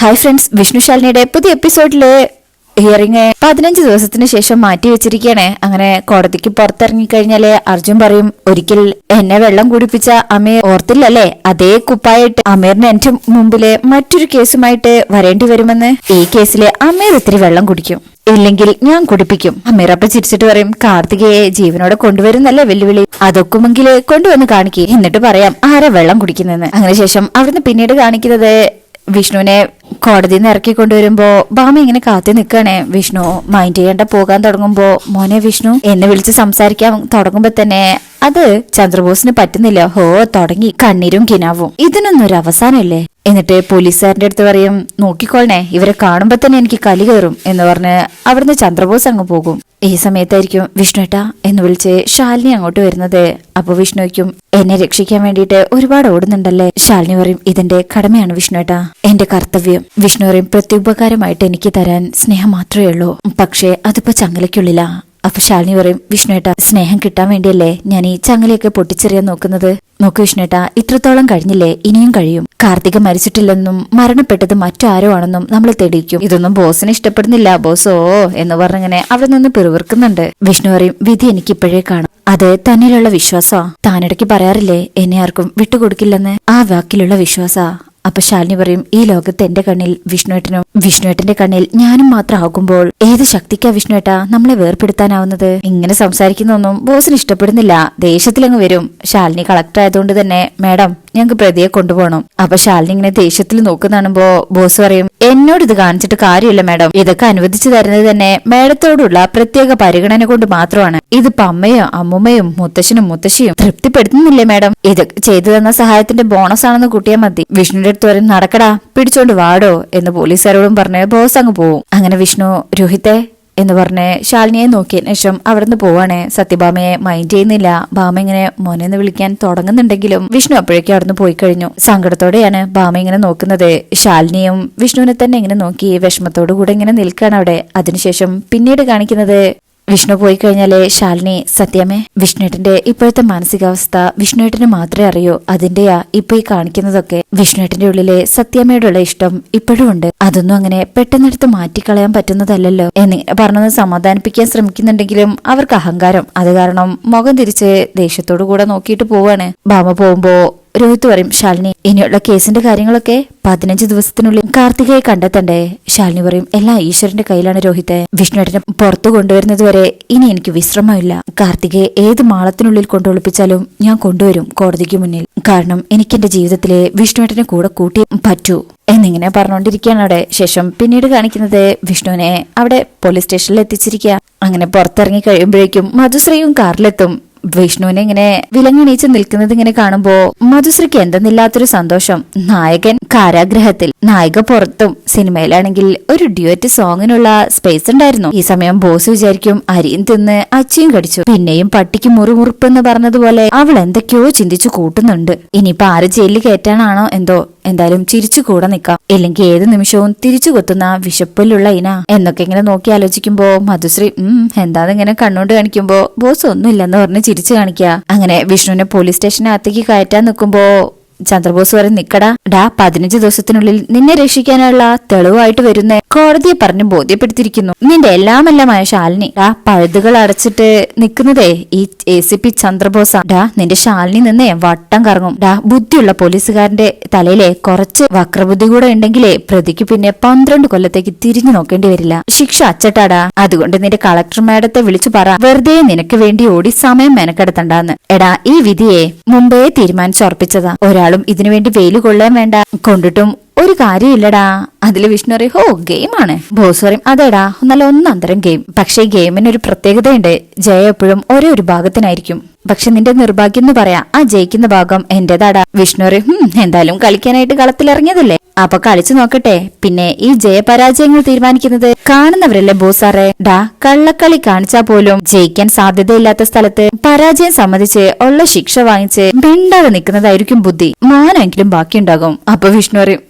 Hi friends വിഷ്ണുശാലിനിയുടെ പുതിയ എപ്പിസോഡിൽ hearing പതിനഞ്ച് ദിവസത്തിന് ശേഷം മാറ്റി വെച്ചിരിക്കുകയാണ് അങ്ങനെ കോടതിക്ക് പുറത്തിറങ്ങി കഴിഞ്ഞാൽ അർജുൻ പറയും ഒരിക്കൽ എന്നെ വെള്ളം കുടിപ്പിച്ച അമീർ ഓർത്തില്ലല്ലേ? അതേ കുപ്പായിട്ട് അമീറിന് എന്റെ മുമ്പിൽ മറ്റൊരു കേസുമായിട്ട് വരേണ്ടി വരുമെന്ന്. ഈ കേസിൽ അമീർ ഇത്തിരി വെള്ളം കുടിക്കും. ഇല്ലെങ്കിൽ ഞാൻ കുടിപ്പിക്കും. അമീർ അപ്പൊ ചിരിച്ചിട്ട് പറയും കാർത്തികയെ ജീവനോടെ കൊണ്ടുവരുന്നല്ലേ വെല്ലുവിളി? അതൊക്കുമെങ്കിൽ കൊണ്ടുവന്ന് കാണിക്കേ. എന്നിട്ട് പറയാം ആരാ വെള്ളം കുടിക്കുന്നെന്ന് അങ്ങനെ ശേഷം അവിടുന്ന് പിന്നീട് കാണിക്കുന്നത് വിഷ്ണുവിനെ കോടതിയിൽ നിന്ന് ഇറക്കി കൊണ്ടുവരുമ്പോ ഭാമ ഇങ്ങനെ കാത്തി നിൽക്കണേ വിഷ്ണു മൈൻഡ് ചെയ്യേണ്ട പോകാൻ തുടങ്ങുമ്പോ മോനെ വിഷ്ണു എന്നെ വിളിച്ച് സംസാരിക്കാൻ തുടങ്ങുമ്പോ തന്നെ അത് ചന്ദ്രബോസിന് പറ്റുന്നില്ല. ഹോ തുടങ്ങി. കണ്ണീരും കിനാവും. ഇതിനൊന്നും ഒരു അവസാനമില്ലേ? എന്നിട്ട് പോലീസുകാരന്റെ അടുത്ത് പറയും നോക്കിക്കോളണേ ഇവരെ കാണുമ്പോൾ തന്നെ എനിക്ക് കലി കയറും എന്ന് പറഞ്ഞ് അവിടുന്ന് ചന്ദ്രബോസ് അങ്ങ് പോകും. ഈ സമയത്തായിരിക്കും വിഷ്ണുട്ട എന്ന് വിളിച്ച് ശാലിനി അങ്ങോട്ട് വരുന്നത്. അപ്പൊ വിഷ്ണുയ്ക്കും എന്നെ രക്ഷിക്കാൻ വേണ്ടിയിട്ട് ഒരുപാട് ഓടുന്നുണ്ടല്ലേ? ശാലിനി പറയും ഇതിന്റെ കടമയാണ് വിഷ്ണുട്ട എന്റെ കർത്തവ്യം. വിഷ്ണു പറയും പ്രത്യുപകാരമായിട്ട് എനിക്ക് തരാൻ സ്നേഹം മാത്രമേ ഉള്ളൂ പക്ഷേ അതിപ്പോ ചങ്ങലയ്ക്കുള്ളിലാ. അപ്പൊ ശാലിനി പറയും വിഷ്ണുവേട്ട സ്നേഹം കിട്ടാൻ വേണ്ടിയല്ലേ ഞാൻ ഈ ചങ്ങലയൊക്കെ പൊട്ടിച്ചെറിയാൻ നോക്കുന്നത്? നോക്കൂ വിഷ്ണുവേട്ട ഇത്രത്തോളം കഴിഞ്ഞില്ലേ ഇനിയും കഴിയും. കാർത്തിക മരിച്ചിട്ടില്ലെന്നും മരണപ്പെട്ടത് മറ്റാരോ ആണെന്നും നമ്മൾ തെളിയിക്കും. ഇതൊന്നും ബോസിനെ ഇഷ്ടപ്പെടുന്നില്ല ബോസ് എന്ന് പറഞ്ഞിങ്ങനെ അവിടെ നിന്ന് പിറുവിറുക്കുന്നുണ്ട് വിഷ്ണു പറയും വിധി എനിക്ക് ഇപ്പോഴേ കാണും. അത് തന്നിലുള്ള വിശ്വാസാ. താനിടയ്ക്ക് പറയാറില്ലേ എന്നെ ആർക്കും വിട്ടുകൊടുക്കില്ലെന്ന്? ആ വാക്കിലുള്ള വിശ്വാസാ. അപ്പൊ ശാലിനി പറയും ഈ ലോകത്ത് എന്റെ കണ്ണിൽ വിഷ്ണുവേട്ടനും വിഷ്ണുവേട്ടന്റെ കണ്ണിൽ ഞാനും മാത്രം ആകുമ്പോൾ ഏത് ശക്തിക്കാ വിഷ്ണുവേട്ട നമ്മളെ വേർപെടുത്താനാവുന്നത് ഇങ്ങനെ സംസാരിക്കുന്നൊന്നും ബോസിന് ഇഷ്ടപ്പെടുന്നില്ല. ദേഷ്യത്തിലങ്ങ് വരും. ശാലിനി കളക്ടർ ആയതുകൊണ്ട് തന്നെ മാഡം ഞങ്ങൾക്ക് പ്രതിയെ കൊണ്ടുപോകണം. അപ്പൊ ശാലിനി ഇങ്ങനെ ദേഷ്യത്തിൽ നോക്കുന്നതാണുമ്പോ ബോസ് പറയും എന്നോട് ഇത് കാണിച്ചിട്ട് കാര്യമില്ല മാഡം. ഇതൊക്കെ അനുവദിച്ചു തരുന്നത് തന്നെ മാഡത്തോടുള്ള പ്രത്യേക പരിഗണന കൊണ്ട് മാത്രമാണ്. ഇതിപ്പോ അമ്മയും അമ്മുമ്മയും മുത്തശ്ശനും മുത്തശ്ശിയും തൃപ്തിപ്പെടുത്തുന്നില്ലേ മാഡം? ഇത് ചെയ്തു തന്ന സഹായത്തിന്റെ ബോണസ് ആണെന്ന് കൂട്ടിയാൽ മതി. വിഷ്ണുവിന്റെ വരും നടക്കടാ പിടിച്ചോണ്ട് വാടോ എന്ന് പോലീസുകാരോടും പറഞ്ഞ് ബോസ് അങ്ങ് പോവും. അങ്ങനെ വിഷ്ണു രോഹിത്തെ എന്ന് പറഞ്ഞ് ശാലിനിയെ നോക്കിയതിനു ശേഷം അവിടുന്ന് പോവാണ്. സത്യഭാമയെ മൈൻഡ് ചെയ്യുന്നില്ല. ഭാമ ഇങ്ങനെ മോനെന്ന് വിളിക്കാൻ തുടങ്ങുന്നുണ്ടെങ്കിലും വിഷ്ണു അപ്പോഴേക്കും അവിടുന്ന് പോയി കഴിഞ്ഞു. സങ്കടത്തോടെയാണ് ഭാമ ഇങ്ങനെ നോക്കുന്നത്. ശാലിനിയും വിഷ്ണുവിനെ തന്നെ ഇങ്ങനെ നോക്കി വിഷമത്തോടു കൂടെ ഇങ്ങനെ നിൽക്കുകയാണ് അവിടെ. അതിനുശേഷം പിന്നീട് കാണിക്കുന്നത് വിഷ്ണു പോയി കഴിഞ്ഞാലേ ശാലിനി സത്യമേ വിഷ്ണുവേട്ടന്റെ ഇപ്പോഴത്തെ മാനസികാവസ്ഥ വിഷ്ണുവേട്ടന് മാത്രമേ അറിയൂ. അതിന്റെയാ ഇപ്പൊ ഈ കാണിക്കുന്നതൊക്കെ. വിഷ്ണുവേട്ടന്റെ ഉള്ളിലെ സത്യമയോടുള്ള ഇഷ്ടം ഇപ്പോഴും ഉണ്ട്. അതൊന്നും അങ്ങനെ പെട്ടെന്നെടുത്ത് മാറ്റിക്കളയാൻ പറ്റുന്നതല്ലല്ലോ എന്നിങ്ങനെ പറഞ്ഞത് സമാധാനിപ്പിക്കാൻ ശ്രമിക്കുന്നുണ്ടെങ്കിലും അവർക്ക് അഹങ്കാരം. അത് കാരണം മുഖം തിരിച്ച് ദേഷ്യത്തോടു കൂടെ നോക്കിയിട്ട് പോവാണ്. ഭാമ പോകുമ്പോ രോഹിത് പറയും ശാലിനി ഇനിയുള്ള കേസിന്റെ കാര്യങ്ങളൊക്കെ പതിനഞ്ച് ദിവസത്തിനുള്ളിൽ കാർത്തികയെ കണ്ടെത്തണ്ടേ? ശാലിനി പറയും എല്ലാം ഈശ്വരന്റെ കയ്യിലാണ് രോഹിത്തെ. വിഷ്ണുവേട്ടനെ പുറത്തു കൊണ്ടുവരുന്നത് വരെ ഇനി എനിക്ക് വിശ്രമമില്ല. കാർത്തികയെ ഏത് മാളത്തിനുള്ളിൽ കൊണ്ടൊളിപ്പിച്ചാലും ഞാൻ കൊണ്ടുവരും കോടതിക്ക് മുന്നിൽ. കാരണം എനിക്ക് എന്റെ ജീവിതത്തിലെ വിഷ്ണുവേട്ടനെ കൂടെ കൂട്ടി പറ്റൂ. എന്നിങ്ങനെ പറഞ്ഞുകൊണ്ടിരിക്കുകയാണ് അവിടെ. ശേഷം പിന്നീട് കാണിക്കുന്നത് വിഷ്ണുവിനെ അവിടെ പോലീസ് സ്റ്റേഷനിൽ എത്തിച്ചിരിക്കുക അങ്ങനെ പുറത്തിറങ്ങി കഴിയുമ്പോഴേക്കും മധുശ്രീയും കാറിലെത്തും. വിഷ്ണുവിനെ ഇങ്ങനെ വിലങ്ങണീച്ച് നിൽക്കുന്നത് ഇങ്ങനെ കാണുമ്പോ മധുശ്രീക്ക് എന്തെന്നില്ലാത്തൊരു സന്തോഷം. നായകൻ കാരാഗ്രഹത്തിൽ നായിക പുറത്തും. സിനിമയിലാണെങ്കിൽ ഒരു ഡ്യുവറ്റ് സോങ്ങിനുള്ള സ്പേസ് ഉണ്ടായിരുന്നു. ഈ സമയം ബോസ് വിചാരിക്കും അരിയും തിന്ന് അച്ചിയും കടിച്ചു. പിന്നെയും പട്ടിക്ക് മുറുമുറുപ്പെന്ന് പറഞ്ഞതുപോലെ അവൾ എന്തൊക്കെയോ ചിന്തിച്ചു കൂട്ടുന്നുണ്ട്. ഇനിയിപ്പോ ആര് ജയിലിൽ കയറ്റാനാണോ എന്തോ എന്തായാലും ചിരിച്ചു കൂടെ നിൽക്കാം. ഇല്ലെങ്കിൽ ഏത് നിമിഷവും തിരിച്ചു കൊത്തുന്ന വിശപ്പിലുള്ള ഇന. എന്നൊക്കെ ഇങ്ങനെ നോക്കി ആലോചിക്കുമ്പോ മധുശ്രീ ഉം എന്താന്ന് ഇങ്ങനെ കണ്ണുകൊണ്ട് കാണിക്കുമ്പോ ബോസ് ഒന്നുമില്ലെന്ന് പറഞ്ഞ് ചിരിച്ചു കാണിക്കുക അങ്ങനെ വിഷ്ണുവിനെ പോലീസ് സ്റ്റേഷനകത്തേക്ക് കയറ്റാൻ നിൽക്കുമ്പോ ചന്ദ്രബോസ് വരെ നിക്കടാ. ഡാ പതിനഞ്ച് ദിവസത്തിനുള്ളിൽ നിന്നെ രക്ഷിക്കാനുള്ള തെളിവായിട്ട് വരുന്ന കോടതിയെ പറഞ്ഞ് ബോധ്യപ്പെടുത്തിയിരിക്കുന്നു. നിന്റെ എല്ലാമെല്ലാമായ ശാലിനി. ഡാ പഴുതുകൾ അടച്ചിട്ട് നിൽക്കുന്നതേ ഈ എ സി പി ചന്ദ്രബോസാ. ഡാ നിന്റെ ശാലിനി നിന്നേ വട്ടം കറങ്ങും. ഡാ ബുദ്ധിയുള്ള പോലീസുകാരന്റെ തലയിലെ കുറച്ച് വക്രബുദ്ധി കൂടെ ഉണ്ടെങ്കിലേ പ്രതിക്ക് പിന്നെ പന്ത്രണ്ട് കൊല്ലത്തേക്ക് തിരിഞ്ഞു നോക്കേണ്ടി വരില്ല. ശിക്ഷ അച്ചട്ടാടാ. അതുകൊണ്ട് നിന്റെ കളക്ടർ മാഡത്തെ വിളിച്ചു പറ. വെറുതെ നിനക്ക് വേണ്ടി ഓടി സമയം മെനക്കെടുത്തണ്ടാന്ന്. എടാ ഈ വിധിയെ മുമ്പേ തീരുമാനിച്ചുറപ്പിച്ചതാ ഒരാളും ഇതിനുവേണ്ടി വെയിൽ കൊള്ളാൻ വേണ്ട. കൊണ്ടിട്ടും ഒരു കാര്യമില്ലടാ. അതിൽ വിഷ്ണു പറയും ഹോ ഗെയിമാണ്. ബോസ് പറയും അതെടാ നല്ല ഒന്നന്തരം ഗെയിം. പക്ഷേ ഈ ഗെയിമിന് ഒരു പ്രത്യേകതയുണ്ട്. ജയ എപ്പോഴും ഒരേ ഒരു ഭാഗത്തിനായിരിക്കും. പക്ഷെ നിന്റെ നിർഭാഗ്യം എന്ന് പറയാ ആ ജയിക്കുന്ന ഭാഗം എന്റേതാടാ. വിഷ്ണു പറയും "ഹും, എന്തായാലും കളിക്കാനായിട്ട് കളത്തിലിറങ്ങിയതല്ലേ? അപ്പൊ കളിച്ചു നോക്കട്ടെ. പിന്നെ ഈ ജയപരാജയങ്ങൾ തീരുമാനിക്കുന്നത് കാണുന്നവരല്ലേ ബോസാറെ? ഡാ കള്ളക്കളി കാണിച്ചാ പോലും ജയിക്കാൻ സാധ്യതയില്ലാത്ത സ്ഥലത്ത് പരാജയം സമ്മതിച്ച് ഉള്ള ശിക്ഷ വാങ്ങിച്ച് മിണ്ടാതെ നിൽക്കുന്നതായിരിക്കും ബുദ്ധി. മാനെങ്കിലും ബാക്കിയുണ്ടാകും. അപ്പൊ വിഷ്ണു പറയും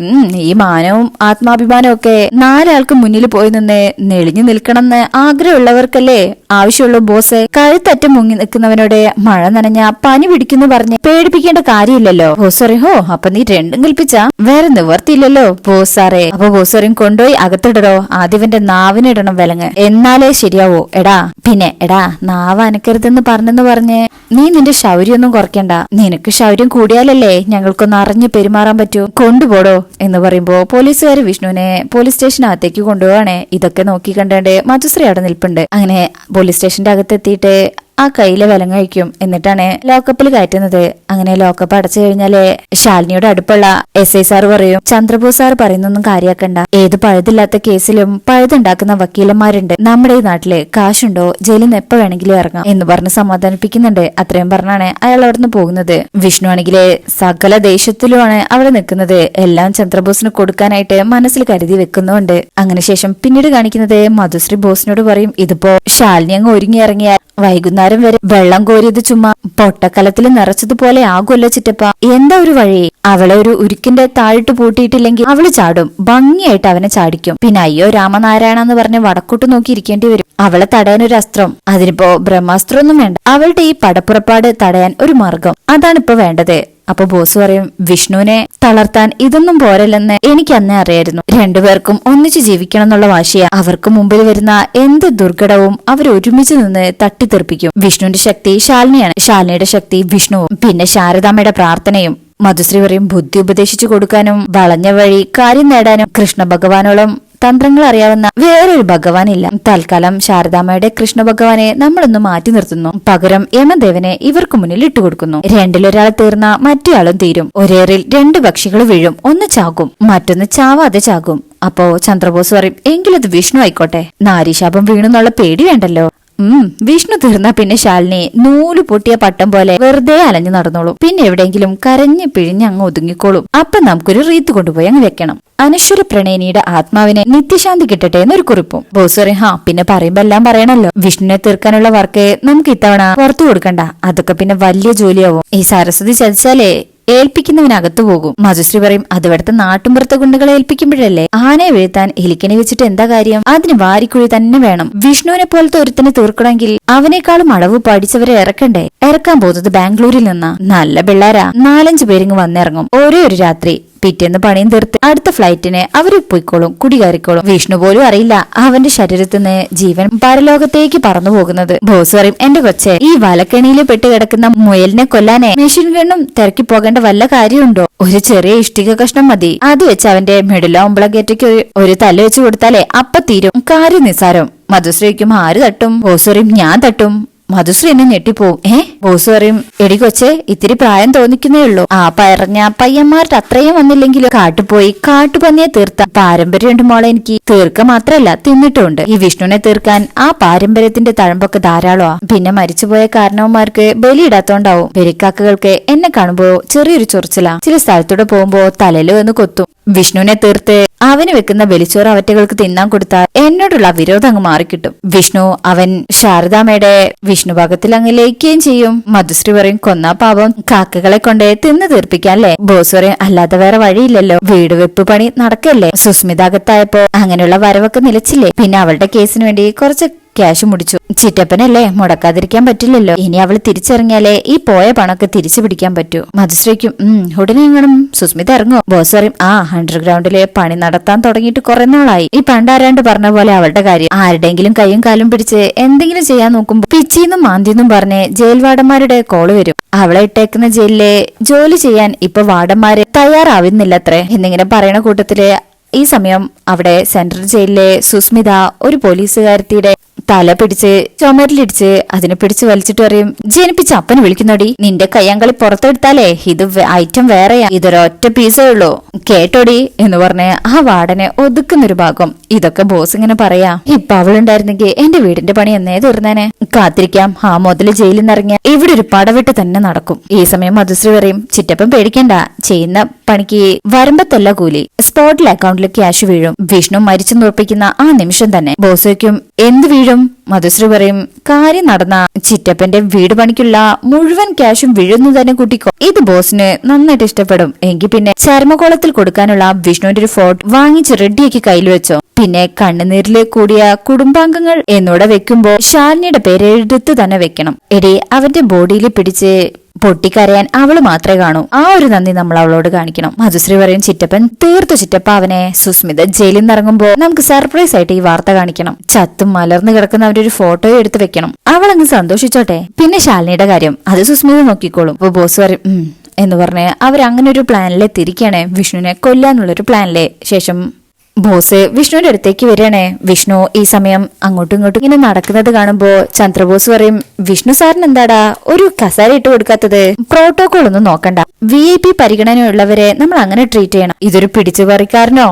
ഈ മാനവും ആത്മാഭിമാനവും ഒക്കെ നാലാൾക്ക് മുന്നിൽ പോയി നിന്ന് നെളിഞ്ഞു നിൽക്കണമെന്ന് ആഗ്രഹമുള്ളവർക്കല്ലേ ആവശ്യമുള്ള ബോസ്? കഴുത്തറ്റം മുങ്ങി നിൽക്കുന്നവനോട് മഴ നനഞ്ഞ പനി പിടിക്കുന്നു പറഞ്ഞ് പേടിപ്പിക്കേണ്ട കാര്യമില്ലല്ലോ. ബോസ് പറയും ഹോ അപ്പൊ നീ രണ്ടും കൽപ്പിച്ച? വേറെ നിവർത്തി രക്ഷയില്ലല്ലോ ബോസ് സാറേ. അപ്പൊ ബോസ് കൊണ്ടുപോയി അകത്തിടടോ. ആദ്യവന്റെ നാവിനിടണം വിലങ്ങ്. എന്നാലേ ശരിയാവോ. എടാ പിന്നെ എടാ നാവ് അനക്കരുതെന്ന് പറഞ്ഞെന്ന് പറഞ്ഞ്. നീ നിന്റെ ശൗര്യൊന്നും കുറയ്ക്കണ്ട. നിനക്ക് ശൗര്യം കൂടിയാലല്ലേ ഞങ്ങൾക്കൊന്ന് അറിഞ്ഞ് പെരുമാറാൻ പറ്റൂ. കൊണ്ടുപോടോ എന്ന് പറയുമ്പോ പോലീസുകാർ വിഷ്ണുവിനെ പോലീസ് സ്റ്റേഷനകത്തേക്ക് കൊണ്ടുപോവാണേ. ഇതൊക്കെ നോക്കി കണ്ടേണ്ടേ മജുശ്രീ അവിടെ നിൽപ്പുണ്ട്. അങ്ങനെ പോലീസ് സ്റ്റേഷന്റെ അകത്തെത്തിയിട്ട് ആ കയ്യിൽ വിലം കഴിക്കും. എന്നിട്ടാണ് ലോക്കപ്പിൽ കയറ്റുന്നത്. അങ്ങനെ ലോക്കപ്പ് അടച്ചു കഴിഞ്ഞാൽ ശാലിനിയുടെ അടുപ്പുള്ള എസ് ഐ സാർ പറയും ചന്ദ്രബോസ് സാർ പറയുന്നൊന്നും കാര്യാക്കണ്ട. ഏത് പഴുതില്ലാത്ത കേസിലും പഴുതുണ്ടാക്കുന്ന വക്കീലന്മാരുണ്ട്. നമ്മുടെ ഈ നാട്ടിൽ കാശുണ്ടോ? ജയിലിൽ നിന്ന് എപ്പോ വേണമെങ്കിലും ഇറങ്ങാം. എന്ന് പറഞ്ഞ് സമാധാനിപ്പിക്കുന്നുണ്ട്. അത്രയും പറഞ്ഞാണ് അയാൾ അവിടുന്ന് പോകുന്നത്. വിഷ്ണു ആണെങ്കിൽ സകല ദേശത്തിലുമാണ് അവിടെ നിൽക്കുന്നത്. എല്ലാം ചന്ദ്രബോസിന് കൊടുക്കാനായിട്ട് മനസ്സിൽ കരുതി വെക്കുന്നുണ്ട്. അങ്ങനെ ശേഷം പിന്നീട് കാണിക്കുന്നത് മധുശ്രീ ബോസിനോട് പറയും ഇതിപ്പോ ശാലിനി അങ്ങ് ഒരുങ്ങി ഇറങ്ങിയാൽ വൈകുന്നേരം വരെ വെള്ളം കോരിയത് ചുമ്മാ പൊട്ടക്കലത്തിൽ നിറച്ചതുപോലെ ആകുമല്ലോ ചിറ്റപ്പ. എന്താ ഒരു വഴി? അവളെ ഒരു ഉരുക്കിന്റെ താഴിട്ട് പൂട്ടിയിട്ടില്ലെങ്കിൽ അവൾ ചാടും. ഭംഗിയായിട്ട് അവനെ ചാടിക്കും. പിന്നെ അയ്യോ രാമനാരായണ എന്ന് പറഞ്ഞ് വടക്കോട്ട് നോക്കി ഇരിക്കേണ്ടി വരും. അവളെ തടയാൻ ഒരു അസ്ത്രം. അതിനിപ്പോ ബ്രഹ്മാസ്ത്രം ഒന്നും വേണ്ട. അവളുടെ ഈ പടപ്പുറപ്പാട് തടയാൻ ഒരു മാർഗം. അതാണ് ഇപ്പൊ വേണ്ടത്. അപ്പൊ ബോസ് പറയും വിഷ്ണുവിനെ തളർത്താൻ ഇതൊന്നും പോരല്ലെന്ന് എനിക്ക് അന്നേ അറിയായിരുന്നു. രണ്ടുപേർക്കും ഒന്നിച്ചു ജീവിക്കണം എന്നുള്ള വാശിയ. അവർക്ക് മുമ്പിൽ വരുന്ന എന്ത് ദുർഘടവും അവർ ഒരുമിച്ച് നിന്ന് തട്ടിത്തെറിപ്പിക്കും. വിഷ്ണുവിന്റെ ശക്തി ശാലിനിയാണ്. ശാലിനിയുടെ ശക്തി വിഷ്ണുവും പിന്നെ ശാരദാമ്മയുടെ പ്രാർത്ഥനയും. മധുശ്രീ പറയും ബുദ്ധി ഉപദേശിച്ചു കൊടുക്കാനും വളഞ്ഞ വഴി കാര്യം നേടാനും കൃഷ്ണ ഭഗവാനോളം തന്ത്രങ്ങൾ അറിയാവുന്ന വേറൊരു ഭഗവാനില്ല. തൽക്കാലം ശാരദാമ്മയുടെ കൃഷ്ണ ഭഗവാനെ നമ്മളൊന്ന് മാറ്റി നിർത്തുന്നു. പകരം യമദേവനെ ഇവർക്ക് മുന്നിൽ ഇട്ടുകൊടുക്കുന്നു രണ്ടിലൊരാൾ തീർന്ന മറ്റേയാളും തീരും. ഒരേറിൽ രണ്ട് പക്ഷികൾ വീഴും. ഒന്ന് ചാകും മറ്റൊന്ന് ചാവാതെ ചാകും. അപ്പോ ചന്ദ്രബോസ് പറയും എങ്കിലത് വിഷ്ണു ആയിക്കോട്ടെ. നാരീശാപം വീണെന്നുള്ള പേടി വേണ്ടല്ലോ. ഉം വിഷ്ണു തീർന്ന പിന്നെ ശാലിനി നൂൽ പൊട്ടിയ പട്ടം പോലെ വെറുതെ അലഞ്ഞു നടന്നോളും. പിന്നെ എവിടെയെങ്കിലും കരഞ്ഞ് പിഴിഞ്ഞ് അങ്ങ് ഒതുങ്ങിക്കോളും. അപ്പൊ നമുക്കൊരു റീത്ത് കൊണ്ടുപോയി അങ്ങ് വെക്കണം. അനശ്വര പ്രണയിനിയുടെ ആത്മാവിനെ നിത്യശാന്തി കിട്ടട്ടെ എന്നൊരു കുറിപ്പും. ബോസ് പറയും ഹാ പിന്നെ പറയുമ്പോ എല്ലാം പറയണല്ലോ. വിഷ്ണുവിനെ തീർക്കാനുള്ള വർക്ക് നമുക്ക് ഇത്തവണ പുറത്തു കൊടുക്കണ്ട. അതൊക്കെ പിന്നെ വലിയ ജോലിയാവും. ഈ സരസ്വതി ചതിച്ചാലേ ഏൽപ്പിക്കുന്നവനകത്തു പോകും. മധുശ്രീ പറയും അത് ഇവിടുത്തെ നാട്ടുമ്പുറത്തെ ഗുണ്ടുകളെ ഏൽപ്പിക്കുമ്പോഴല്ലേ? ആനയെ വീഴ്ത്താൻ എലിക്കനെ വെച്ചിട്ട് എന്താ കാര്യം? അതിന് വാരിക്കുഴി തന്നെ വേണം. വിഷ്ണുവിനെ പോലത്തെ ഒരുത്തനെ തീർക്കണമെങ്കിൽ അവനേക്കാളും അളവ് പഠിച്ചവരെ ഇറക്കണ്ടേ? ഇറക്കാൻ പോകുന്നത് ബാംഗ്ലൂരിൽ നിന്നാ. നല്ല പിള്ളേരാ. നാലഞ്ചു പേരിങ് വന്നിറങ്ങും. ഒരേ ഒരു രാത്രി പിറ്റേന്ന് പണിയും തീർത്ത് അടുത്ത ഫ്ലൈറ്റിന് അവർ പോയിക്കോളും കുടികയറിക്കോളും വിഷ്ണു പോലും അറിയില്ല അവന്റെ ശരീരത്തിൽ നിന്ന് ജീവൻ പരലോകത്തേക്ക് പറന്നു പോകുന്നത്. ബോസ് പറയും എന്റെ കൊച്ചെ ഈ വലക്കണിയിൽ പെട്ട് കിടക്കുന്ന മുയലിനെ കൊല്ലാനെ മെഷീൻ ഗണ്ണും തിരക്കി പോകേണ്ട വല്ല കാര്യമുണ്ടോ? ഒരു ചെറിയ ഇഷ്ടിക കഷ്ണം മതി. അത് വെച്ച് അവന്റെ മെഡിലോ ഒമ്പളകേറ്റയ്ക്ക് ഒരു തല വെച്ച് കൊടുത്താലേ അപ്പ തീരും. കാര്യം നിസാരം മധുശ്രീക്കും ആര് തട്ടും? ബോസ് പറയും ഞാൻ തട്ടും. മധുശ്രീ എന്നെ ഞെട്ടിപ്പോവും. ഏ? ബോസ് പറയും എടി കൊച്ചെ ഇത്തിരി പ്രായം തോന്നിക്കുന്നേ ഉള്ളൂ. ആ പറഞ്ഞ പയ്യന്മാരുടെ അത്രയും വന്നില്ലെങ്കിലും കാട്ടുപോയി കാട്ടുപന്നിയെ തീർത്ത പാരമ്പര്യമുണ്ട് മോളെ എനിക്ക്. തീർക്ക മാത്രല്ല തിന്നിട്ടുണ്ട്. ഈ വിഷ്ണുവിനെ തീർക്കാൻ ആ പാരമ്പര്യത്തിന്റെ തഴമ്പൊക്കെ ധാരാളമാ. പിന്നെ മരിച്ചുപോയ കാരണവന്മാർക്ക് ബലിയിടാത്തോണ്ടാവും. ബലിക്കാക്കകൾക്ക് എന്നെ കാണുമ്പോ ചെറിയൊരു ചൊറിച്ചിലാ. ചില സ്ഥലത്തൂടെ പോകുമ്പോ തലയിൽ വന്ന് കൊത്തും. വിഷ്ണുവിനെ തീർത്ത് അവന് വെക്കുന്ന വെളിച്ചോറ് അവറ്റകൾക്ക് തിന്നാൻ കൊടുത്താൽ എന്നോടുള്ള വിരോധം അങ്ങ് മാറിക്കിട്ടും. വിഷ്ണു അവൻ ശാരദാമ്മയുടെ വിഷ്ണു ഭാഗത്തിൽ അങ്ങ് ലയിക്കുകയും ചെയ്യും. മധുശ്രീ പറയും കൊന്നാ പാപം. കാക്കകളെ കൊണ്ട് തിന്ന് തീർപ്പിക്കാല്ലേ ബോസ് പറയും അല്ലാതെ വേറെ വഴിയില്ലല്ലോ. വീട് വെപ്പ് പണി നടക്കല്ലേ? സുസ്മിത അകത്തായപ്പോ അങ്ങനെയുള്ള വരവൊക്കെ നിലച്ചില്ലേ? പിന്നെ അവളുടെ കേസിന് വേണ്ടി കുറച്ച് ക്യാഷ് മുടിച്ചു. ചിറ്റപ്പനല്ലേ മുടക്കാതിരിക്കാൻ പറ്റില്ലല്ലോ. ഇനി അവൾ തിരിച്ചിറങ്ങിയാലേ ഈ പോയ പണമൊക്കെ തിരിച്ചു പിടിക്കാൻ പറ്റൂ. മധുശ്രീക്കും ഉം ഉടനെ എങ്ങനും സുസ്മിത ഇറങ്ങും. ബോസ് പറയും ആ അണ്ടർഗ്രൗണ്ടിലെ പണി നടത്താൻ തുടങ്ങിയിട്ട് കുറെ നാളായി. ഈ പണ്ടാരാണ്ട് പറഞ്ഞ പോലെ അവളുടെ കാര്യം ആരുടെങ്കിലും കൈയും കാലും പിടിച്ച് എന്തെങ്കിലും ചെയ്യാൻ നോക്കുമ്പോ പിച്ചിന്നും മാന്തിന്നും പറഞ്ഞ് ജയിൽവാടന്മാരുടെ കോൾ വരും. അവളെ ഇട്ടേക്കുന്ന ജയിലിലെ ജോലി ചെയ്യാൻ ഇപ്പൊ വാർഡന്മാര് തയ്യാറാവുന്നില്ലത്രേ. എന്നിങ്ങനെ പറയണ കൂട്ടത്തിൽ ഈ സമയം അവിടെ സെൻട്രൽ ജയിലിലെ സുസ്മിത ഒരു പോലീസുകാരത്തിയുടെ തല പിടിച്ച് ചുമരിലിടിച്ച് അതിനെ പിടിച്ച് വലിച്ചിട്ട് പറയും ജനിപ്പിച്ച് അപ്പനെ വിളിക്കുന്നോടി. നിന്റെ കയ്യാങ്കളി പുറത്തെടുത്താലേ ഇത് ഐറ്റം വേറെയാ. ഇതൊരൊറ്റ പീസേ ഉള്ളൂ. കേട്ടോടി എന്ന് പറഞ്ഞ് ആ വാർഡനെ ഒതുക്കുന്നൊരു ഭാഗം. ഇതൊക്കെ ബോസ് ഇങ്ങനെ പറയാ. ഇപ്പൊ അവളുണ്ടായിരുന്നെങ്കിൽ എന്റെ വീടിന്റെ പണി എന്നേ തീർന്നേനെ. കാത്തിരിക്കാം. ആ മുതൽ ജയിലിൽ നിന്നിറങ്ങിയ ഇവിടെ ഒരു പടവിട്ട് തന്നെ നടക്കും. ഈ സമയം മധുശ്രീ പറയും ചിറ്റപ്പം പേടിക്കണ്ട. ചെയ്യുന്ന പണിക്ക് വരമ്പത്തല്ല കൂലി. സ്പോട്ടിൽ അക്കൗണ്ടിൽ ക്യാഷ് വീഴും. വിഷ്ണു മരിച്ചു ഉറപ്പിക്കുന്ന ആ നിമിഷം തന്നെ ബോസോയ്ക്കും എന്ത് വീഴും? മധുശ്രീ പറയും കാര്യം നടന്ന. ചിറ്റപ്പന്റെ വീട് പണിക്കുള്ള മുഴുവൻ ക്യാഷും വീഴുന്നു തന്നെ കൂട്ടിക്കോ. ഇത് ബോസിന് നന്നായിട്ട് ഇഷ്ടപ്പെടും. എങ്കിൽ പിന്നെ ചരമകോളത്തിൽ കൊടുക്കാനുള്ള വിഷ്ണുവിന്റെ ഒരു ഫോട്ടോ വാങ്ങിച്ച് റെഡിയാക്കി കയ്യിൽ വെച്ചോ. പിന്നെ കണ്ണുനീരിൽ കൂടിയ കുടുംബാംഗങ്ങൾ എന്നോടെ വെക്കുമ്പോ ശാലിനിയുടെ പേരെടുത്ത് തന്നെ വെക്കണം. എടി അവന്റെ ബോഡിയിൽ പിടിച്ച് പൊട്ടിക്കരയാൻ അവൾ മാത്രമേ കാണൂ. ആ ഒരു നന്ദി നമ്മൾ അവളോട് കാണിക്കണം. മധുശ്രീ പറയും ചിറ്റപ്പൻ തീർത്തു ചിറ്റപ്പ അവനെ സുസ്മിത ജയിലിൽ നിന്ന് നമുക്ക് സർപ്രൈസ് ആയിട്ട് ഈ വാർത്ത കാണിക്കണം. ചത്തും മലർന്നു കിടക്കുന്ന അവരൊരു ഫോട്ടോ എടുത്ത് വെക്കണം. അവൾ അങ്ങ് സന്തോഷിച്ചോട്ടെ. പിന്നെ ശാലിനിയുടെ കാര്യം. അത് സുസ്മിത നോക്കിക്കോളും. അപ്പൊ ബോസ് പറയും എന്ന് പറഞ്ഞ് അവർ അങ്ങനെ ഒരു പ്ലാനിലെ തിരിക്കാണ് വിഷ്ണുവിനെ കൊല്ലാന്നുള്ളൊരു പ്ലാനിലെ ശേഷം ബോസ് വിഷ്ണുവിന്റെ അടുത്തേക്ക് വരികയാണേ. വിഷ്ണു ഈ സമയം അങ്ങോട്ടും ഇങ്ങോട്ടും ഇങ്ങനെ നടക്കുന്നത് കാണുമ്പോ ചന്ദ്രബോസ് പറയും വിഷ്ണു സാറിന് എന്താടാ? ഒരു കസാര ഇട്ട് കൊടുക്കാത്തത്? പ്രോട്ടോകോൾ ഒന്നും നോക്കണ്ട. വി ഐ പി പരിഗണനയുള്ളവരെ നമ്മൾ അങ്ങനെ ട്രീറ്റ് ചെയ്യണം. ഇതൊരു പിടിച്ചുപറിക്കാരനോ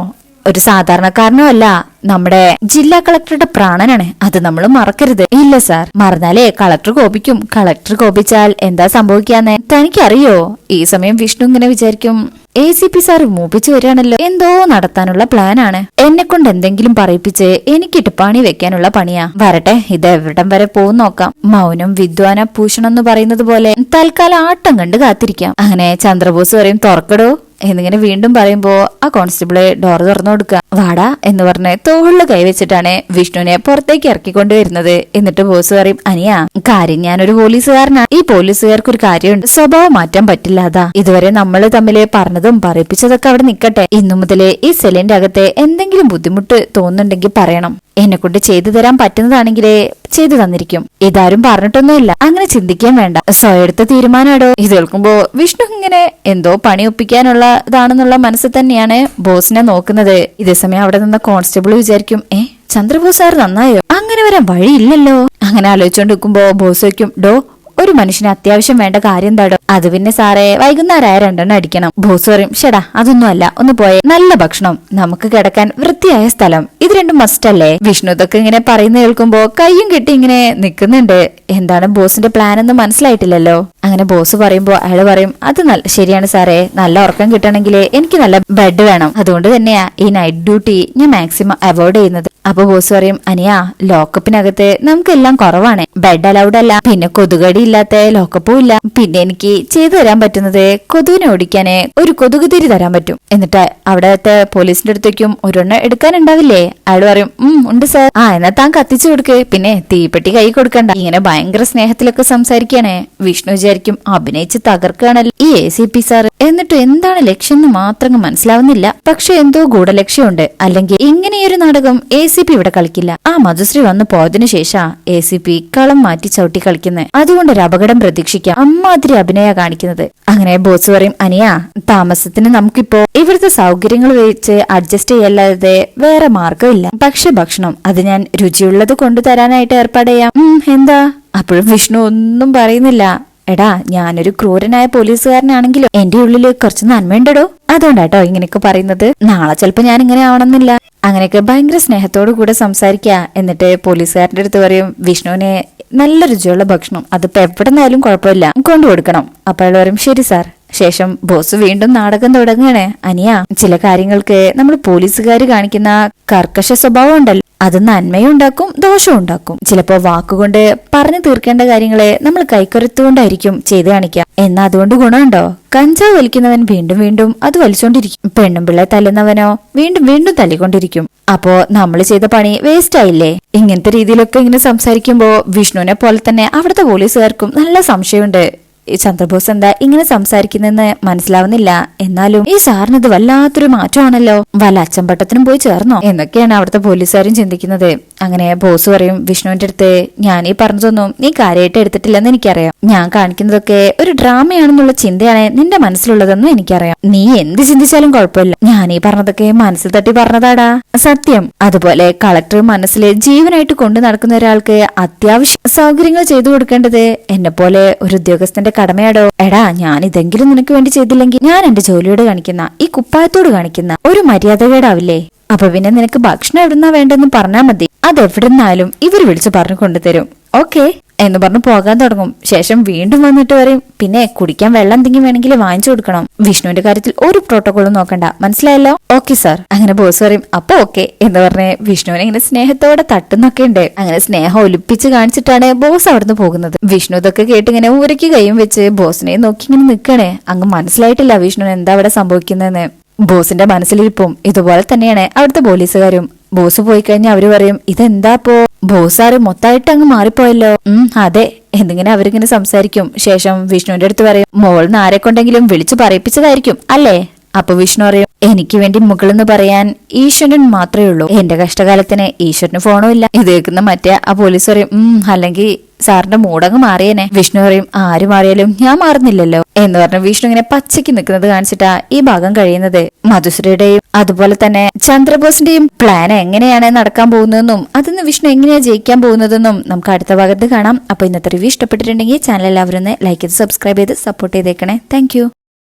ഒരു സാധാരണക്കാരനോ അല്ല. നമ്മുടെ ജില്ലാ കളക്ടറുടെ പ്രാണനാണ്. അത് നമ്മൾ മറക്കരുത്. ഇല്ല സാർ. മറന്നാലേ കളക്ടർ കോപിക്കും. കളക്ടർ കോപിച്ചാൽ എന്താ സംഭവിക്കാന്ന്? തനിക്കറിയോ? ഈ സമയം വിഷ്ണു ഇങ്ങനെ വിചാരിക്കും എ സി പി സാർ മൂപ്പിച്ചു വരികയാണല്ലോ. എന്തോ നടത്താനുള്ള പ്ലാനാണ് എന്നെ കൊണ്ട് എന്തെങ്കിലും പറയിപ്പിച്ച് എനിക്കിട്ട് പണി വെക്കാനുള്ള പണിയാ. വരട്ടെ ഇത് എവിടം വരെ പോകും നോക്കാം. മൗനം വിദ്വാന ഭൂഷണം എന്ന് പറയുന്നത് പോലെ തൽക്കാലം ആട്ടം കണ്ട് കാത്തിരിക്കാം. അങ്ങനെ ചന്ദ്രബോസ് പറയും തുറക്കടോ. എന്നിങ്ങനെ വീണ്ടും പറയുമ്പോ ആ കോൺസ്റ്റബിൾ ഡോർ തുറന്നു കൊടുക്കുക. വാടാ എന്ന് പറഞ്ഞ് തോളിൽ കൈവച്ചിട്ടാണ് വിഷ്ണുവിനെ പുറത്തേക്ക് ഇറക്കിക്കൊണ്ട് വരുന്നത് എന്നിട്ട് ബോസ് പറയും അനിയ കാര്യം ഞാനൊരു പോലീസുകാരനാണ് ഈ പോലീസുകാർക്ക് ഒരു കാര്യമുണ്ട്. സ്വഭാവം മാറ്റാൻ പറ്റില്ല അതാ. ഇതുവരെ നമ്മൾ തമ്മിൽ പറഞ്ഞതും പറയിപ്പിച്ചതൊക്കെ അവിടെ നിക്കട്ടെ. ഇന്നു മുതലേ ഈ സെല്ലിന്റെ അകത്തെ എന്തെങ്കിലും ബുദ്ധിമുട്ട് തോന്നുന്നുണ്ടെങ്കിൽ പറയണം. എന്നെ കൊണ്ട് ചെയ്തു തരാൻ പറ്റുന്നതാണെങ്കിലേ ചെയ്തു തന്നിരിക്കും. ഇതാരും പറഞ്ഞിട്ടൊന്നുമില്ല. അങ്ങനെ ചിന്തിക്കാൻ വേണ്ട. സ്വയം എടുത്ത തീരുമാനമാടോ? ഇത് കേൾക്കുമ്പോ വിഷ്ണു ഇങ്ങനെ എന്തോ പണി ഒപ്പിക്കാനുള്ള ഇതാണെന്നുള്ള മനസ്സിൽ തന്നെയാണ് ബോസിനെ നോക്കുന്നത്. ഇതേസമയം അവിടെ നിന്ന കോൺസ്റ്റബിൾ വിചാരിക്കും ഏ ചന്ദ്രബോസ് സാർ നന്നായോ? അങ്ങനെ വരാൻ വഴിയില്ലല്ലോ. അങ്ങനെ ആലോചിച്ചോണ്ട് നിൽക്കുമ്പോ ബോസ് വയ്ക്കും ഡോ ഒരു മനുഷ്യന് അത്യാവശ്യം വേണ്ട കാര്യം എന്താടോ? അത് പിന്നെ സാറേ വൈകുന്നേരമായ രണ്ടെണ്ണം അടിക്കണം. ബോസ് പറയും ഷെടാ അതൊന്നും അല്ല ഒന്ന് പോയെ നല്ല ഭക്ഷണം. നമുക്ക് കിടക്കാൻ വൃത്തിയായ സ്ഥലം. ഇത് രണ്ടും മസ്റ്റ് അല്ലേ? വിഷ്ണു ഇതൊക്കെ ഇങ്ങനെ പറയുന്ന കേൾക്കുമ്പോ കയ്യും കെട്ടി ഇങ്ങനെ നിൽക്കുന്നുണ്ട് എന്താണ് ബോസിന്റെ പ്ലാൻ എന്ന് മനസ്സിലായിട്ടില്ലല്ലോ? അങ്ങനെ ബോസ് പറയുമ്പോ അയാൾ പറയും അത് നല്ല ശരിയാണ് സാറേ. നല്ല ഉറക്കം കിട്ടണമെങ്കിൽ എനിക്ക് നല്ല ബെഡ് വേണം. അതുകൊണ്ട് തന്നെയാ ഈ നൈറ്റ് ഡ്യൂട്ടി ഞാൻ മാക്സിമം അവോയ്ഡ് ചെയ്യുന്നത്. അപ്പൊ ബോസ് പറയും അനിയാ ലോക്കപ്പിനകത്ത് നമുക്കെല്ലാം കുറവാണ്. ബെഡ് അലൗഡ് അല്ല. പിന്നെ കൊതുകടി ഇല്ലാത്ത ലോക്കപ്പും ഇല്ല. പിന്നെ എനിക്ക് ചെയ്തു തരാൻ പറ്റുന്നത് കൊതുവിനെ ഓടിക്കാന് ഒരു കൊതുക് തിരി തരാൻ പറ്റും. എന്നിട്ട് അവിടത്തെ പോലീസിന്റെ അടുത്തേക്കും ഒരെണ്ണം എടുക്കാനുണ്ടാവില്ലേ? അയാൾ പറയും ഉം ഉണ്ട് സാർ. ആ എന്നാ താൻ കത്തിച്ചു കൊടുക്ക്. പിന്നെ തീപ്പെട്ടി കൈ കൊടുക്കണ്ട. ഇങ്ങനെ ഭയങ്കര സ്നേഹത്തിലൊക്കെ സംസാരിക്കുകയാണേ. വിഷ്ണു വിചാരിക്കും അഭിനയിച്ച് തകർക്കുകയാണല്ലോ ഈ എ സി പി സാർ എന്നിട്ട് എന്താണ് ലക്ഷ്യം എന്ന് മാത്രം മനസ്സിലാവുന്നില്ല. പക്ഷെ എന്തോ ഗൂഢലക്ഷ്യമുണ്ട്. അല്ലെങ്കിൽ ഇങ്ങനെയൊരു നാടകം എ സി പി ഇവിടെ കളിക്കില്ല. ആ മധുശ്രീ വന്നു പോയതിനു ശേഷം എ സി പി കളം മാറ്റി ചവിട്ടി കളിക്കുന്നത് അതുകൊണ്ട് ഒരു അപകടം പ്രതീക്ഷിക്കാം. അമ്മാതിരി അഭിനയ കാണിക്കുന്നത്. അങ്ങനെ ബോസ് പറയും അനിയ താമസത്തിന് നമുക്കിപ്പോ ഇവിടുത്തെ സൗകര്യങ്ങൾ വെച്ച് അഡ്ജസ്റ്റ് ചെയ്യല്ലാതെ വേറെ മാർഗമില്ല പക്ഷെ ഭക്ഷണം അത് ഞാൻ രുചിയുള്ളത് കൊണ്ടുതരാനായിട്ട് ഏർപ്പാട് ചെയ്യാം. എന്താ? അപ്പോഴും വിഷ്ണു ഒന്നും പറയുന്നില്ല. എടാ ഞാനൊരു ക്രൂരനായ പോലീസുകാരനാണെങ്കിലും? എന്റെ ഉള്ളിൽ കുറച്ച് നന്മയുണ്ടടോ? അതുകൊണ്ടാട്ടോ ഇങ്ങനെയൊക്കെ പറയുന്നത്? നാളെ ചിലപ്പോ ഞാൻ ഇങ്ങനെ ആവണമെന്നില്ല. അങ്ങനെയൊക്കെ ഭയങ്കര സ്നേഹത്തോടു കൂടെ സംസാരിക്കുക എന്നിട്ട് പോലീസുകാരന്റെ അടുത്ത് പറയും വിഷ്ണുവിനെ നല്ല രുചിയുള്ള ഭക്ഷണം. അതിപ്പോ എവിടെ നിന്നായാലും കുഴപ്പമില്ല. കൊണ്ടു കൊടുക്കണം അപ്പോൾ വരും ശരി സാർ. ശേഷം ബോസ് വീണ്ടും നാടകം തുടങ്ങുകയാണ് അനിയ ചില കാര്യങ്ങൾക്ക് നമ്മൾ പോലീസുകാർ കാണിക്കുന്ന കർക്കശ സ്വഭാവം ഉണ്ടല്ലോ. അത് നന്മയും ഉണ്ടാക്കും ദോഷവും ഉണ്ടാക്കും. ചിലപ്പോ വാക്കുകൊണ്ട് പറഞ്ഞു തീർക്കേണ്ട കാര്യങ്ങളെ നമ്മൾ കൈക്കൊരുത്തുകൊണ്ടായിരിക്കും ചെയ്തു കാണിക്കുക. എന്നാ അതുകൊണ്ട് ഗുണമുണ്ടോ? കഞ്ചാവ് വലിക്കുന്നവൻ വീണ്ടും വീണ്ടും അത് വലിച്ചോണ്ടിരിക്കും. പെണ്ണും പിള്ളെ തല്ലുന്നവനോ വീണ്ടും വീണ്ടും തല്ലിക്കൊണ്ടിരിക്കും. അപ്പോ നമ്മൾ ചെയ്ത പണി വേസ്റ്റ് ആയില്ലേ? ഇങ്ങനത്തെ രീതിയിലൊക്കെ ഇങ്ങനെ സംസാരിക്കുമ്പോ വിഷ്ണുവിനെ പോലെ തന്നെ അവിടുത്തെ പോലീസുകാർക്കും നല്ല സംശയമുണ്ട്. ചന്ദ്രബോസ് എന്താ ഇങ്ങനെ സംസാരിക്കുന്നെന്ന് മനസ്സിലാവുന്നില്ല. എന്നാലും ഈ സാറിന് ഇത് വല്ലാത്തൊരു മാറ്റമാണല്ലോ. വല്ല അച്ചമ്പട്ടത്തിനും പോയി ചേർന്നോ? എന്നൊക്കെയാണ് അവിടുത്തെ പോലീസുകാരും ചിന്തിക്കുന്നത്. അങ്ങനെ ബോസ് പറയും വിഷ്ണുവിന്റെ അടുത്ത് ഞാൻ ഈ പറഞ്ഞതൊന്നും നീ കാര്യമായിട്ട് എടുത്തിട്ടില്ലെന്ന് എനിക്കറിയാം. ഞാൻ കാണിക്കുന്നതൊക്കെ ഒരു ഡ്രാമയാണെന്നുള്ള ചിന്തയാണ് നിന്റെ മനസ്സിലുള്ളതെന്നും എനിക്കറിയാം. നീ എന്ത് ചിന്തിച്ചാലും കുഴപ്പമില്ല. ഞാൻ ഈ പറഞ്ഞതൊക്കെ മനസ്സിൽ തട്ടി പറഞ്ഞതാടാ. സത്യം. അതുപോലെ കളക്ടർ മനസ്സിലെ ജീവനായിട്ട് കൊണ്ടു നടക്കുന്ന ഒരാൾക്ക് അത്യാവശ്യം സൗകര്യങ്ങൾ ചെയ്തു കൊടുക്കേണ്ടത് എന്നെ പോലെ ഒരു ഉദ്യോഗസ്ഥന്റെ കടമയാടോ? എടാ ഞാൻ ഇതെങ്കിലും നിനക്ക് വേണ്ടി ചെയ്തില്ലെങ്കിൽ ഞാൻ എന്റെ ജോലിയോട് കാണിക്കുന്ന ഈ കുപ്പായത്തോട് കാണിക്കുന്ന ഒരു മര്യാദകേടാവില്ലേ? അപ്പൊ പിന്നെ നിനക്ക് ഭക്ഷണം എവിടുന്നാ വേണ്ടെന്ന് പറഞ്ഞാ മതി. അത് എവിടുന്നായാലും ഇവർ വിളിച്ചു പറഞ്ഞു കൊണ്ടുതരും ഓക്കെ എന്ന് പറഞ്ഞു പോകാൻ തുടങ്ങും. ശേഷം വീണ്ടും വന്നിട്ട് പറയും പിന്നെ കുടിക്കാൻ വെള്ളം എന്തെങ്കിലും വേണമെങ്കിൽ വാങ്ങിച്ചു കൊടുക്കണം. വിഷ്ണുവിന്റെ കാര്യത്തിൽ ഒരു പ്രോട്ടോകോളും നോക്കണ്ട. മനസ്സിലായല്ലോ? ഓക്കെ സാർ അങ്ങനെ ബോസ് പറയും അപ്പൊ ഓക്കെ എന്ന് പറഞ്ഞ് വിഷ്ണുവിനെ ഇങ്ങനെ സ്നേഹത്തോടെ തട്ടുന്നൊക്കെ ഉണ്ട് അങ്ങനെ സ്നേഹം ഒലിപ്പിച്ച് കാണിച്ചിട്ടാണ് ബോസ് അവിടുന്ന് പോകുന്നത്. വിഷ്ണു ഇതൊക്കെ കേട്ട് ഇങ്ങനെ ഊരയ്ക്ക് കൈയും വെച്ച് ബോസിനെ നോക്കി ഇങ്ങനെ നിൽക്കണേ അങ്ങ് മനസ്സിലായിട്ടില്ല വിഷ്ണുവിന് എന്താ അവിടെ സംഭവിക്കുന്നതെന്ന്. ബോസിന്റെ മനസ്സിലിരിപ്പും ഇതുപോലെ തന്നെയാണ് അവിടുത്തെ പോലീസുകാരും. ബോസ് പോയി കഴിഞ്ഞാൽ അവർ പറയും ഇതെന്താ പോ ബോസാറ് മൊത്തമായിട്ട് അങ്ങ് മാറിപ്പോയല്ലോ. ഉം അതെ എന്നിങ്ങനെ അവരിങ്ങനെ സംസാരിക്കും. ശേഷം വിഷ്ണുവിന്റെ അടുത്ത് പറയും മോൾ ആരെ കൊണ്ടെങ്കിലും വിളിച്ചു പറയിപ്പിച്ചതായിരിക്കും അല്ലേ? അപ്പൊ വിഷ്ണു പറയും എനിക്ക് വേണ്ടി മുകളെന്ന് പറയാൻ ഈശ്വരൻ മാത്രമേ ഉള്ളൂ. എന്റെ കഷ്ടകാലത്തിന് ഈശ്വരന് ഫോണും ഇല്ല. ഇത് കേൾക്കുന്ന മറ്റേ ആ പോലീസ് പറയും ഉം അല്ലെങ്കിൽ സാറിന്റെ മൂടങ്ങ് മാറിയനെ. വിഷ്ണു പറയും ആര് മാറിയാലും ഞാൻ മാറുന്നില്ലല്ലോ. എന്ന് പറഞ്ഞ് വിഷ്ണു ഇങ്ങനെ പച്ചയ്ക്ക് നിൽക്കുന്നത് കാണിച്ചിട്ടാ ഈ ഭാഗം കഴിയുന്നത്. മധുശ്രീയുടെയും അതുപോലെ തന്നെ ചന്ദ്രബോസിന്റെയും പ്ലാൻ എങ്ങനെയാണ് നടക്കാൻ പോകുന്നതെന്നും അതിന്ന് വിഷ്ണു എങ്ങനെയാ ജയിക്കാൻ പോകുന്നതെന്നും നമുക്ക് അടുത്ത ഭാഗത്ത് കാണാം. അപ്പൊ ഇന്നത്തെ റിവ്യൂ ഇഷ്ടപ്പെട്ടിട്ടുണ്ടെങ്കിൽ ചാനൽ എല്ലാവരും ലൈക്ക് ചെയ്ത് സബ്സ്ക്രൈബ് ചെയ്ത് സപ്പോർട്ട് ചെയ്തേക്കണേ. താങ്ക്